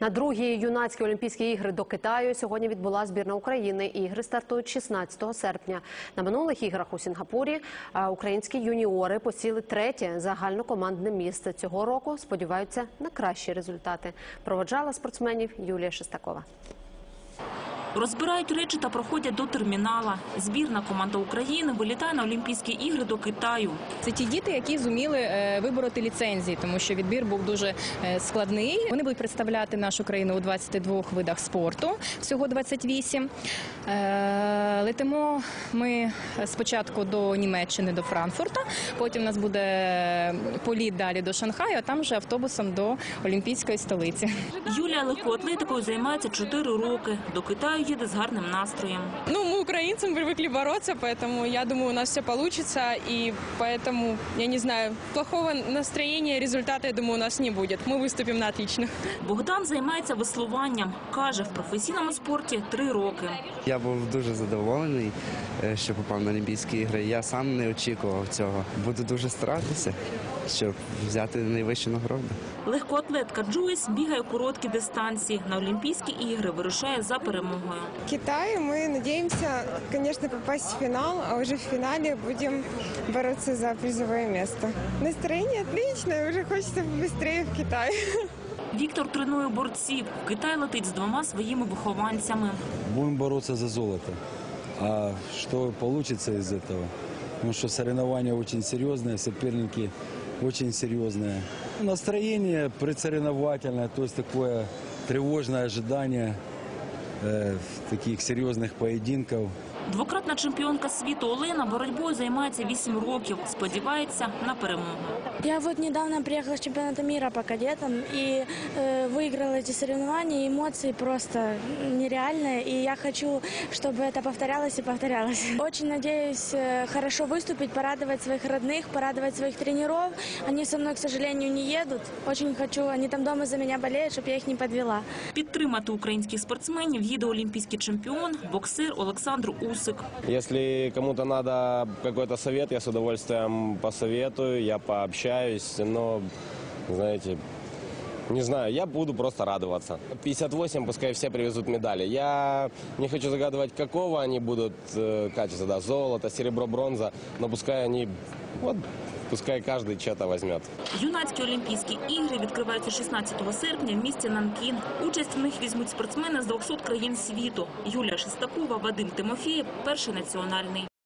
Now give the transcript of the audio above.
На другі юнацькі олімпійські ігри до Китаю сьогодні відбула збірна України. Ігри стартують 16 серпня. На минулих іграх у Сінгапурі українські юніори посіли третє загальнокомандне місце. Цього року сподіваються на кращі результати. Проводжала спортсменів Юлія Шестакова. Розбирають речі та проходять до термінала. Збірна команда України вилітає на Олімпійські ігри до Китаю. Це ті діти, які зуміли е, вибороти ліцензії, тому що відбір був дуже е, складний. Вони будуть представляти нашу країну у 22 видах спорту, всього 28. Е, Летимо ми спочатку до Німеччини, до Франкфурта. Потім у нас буде політ далі до Шанхаю, а там вже автобусом до Олімпійської столиці. Юлія легкоатлетикою займається 4 роки. До Китаю їде з гарним настроєм. Ну, украинцам привыкли бороться, поэтому я думаю, у нас все получится. И поэтому, я не знаю, плохого настроения, результата, я думаю, у нас не будет. Мы выступим на отлично. Богдан займається веслуванням. Каже, в професійному спорті 3 роки. Я був дуже задоволений, е, що попав на Олімпійські ігри. Я сам не очікував цього. Буду дуже старатися, щоб взяти найвищу нагороду. Легкоатлетка Джойс бігає короткі дистанції. На Олімпійські ігри вирушає за перемогою. В Китае мы надеемся, конечно, попасть в финал, а уже в финале будем бороться за призовое место. Настроение отличное, уже хочется быстрее в Китай. Віктор тренує борців. В Китай летить з двома своїми вихованцями. Будем бороться за золото. А что получится из этого? Потому что соревнования очень серьезные, соперники очень серьезные. Настроение предсоревновательное, то есть такое тревожное ожидание э, таких серйозних поединков. Двократна чемпіонка світу Олена боротьбою займається 8 років. Сподівається на перемогу. Я вот недавно приехала с чемпионата мира по кадетам и э, выиграла эти соревнования. Эмоции просто нереальные. И я хочу, чтобы это повторялось и повторялось. Очень надеюсь э, хорошо выступить, порадовать своих родных, порадовать своих тренеров. Они со мной, к сожалению, не едут. Очень хочу, они там дома за меня болеют, чтобы я их не подвела. Підтримати українських спортсменів їде олімпійський чемпіон, боксер Олександр Усик. Если кому-то надо какой-то совет, я с удовольствием посоветую, я пообщаюсь, но, знаете, не знаю, я буду просто радоваться. 58, пускай все привезут медали. Я не хочу загадывать, какого они будут э, качества, да, золото, серебро, бронза, но пускай они, вот, пускай каждый что-то возьмет. Юнацькі олімпійські ігри відкриваються 16 серпня в місті Нанкін. Участь в них візьмуть спортсмени з 200 країн світу. Юлія Шестакова, Вадим Тимофєєв, перший національний.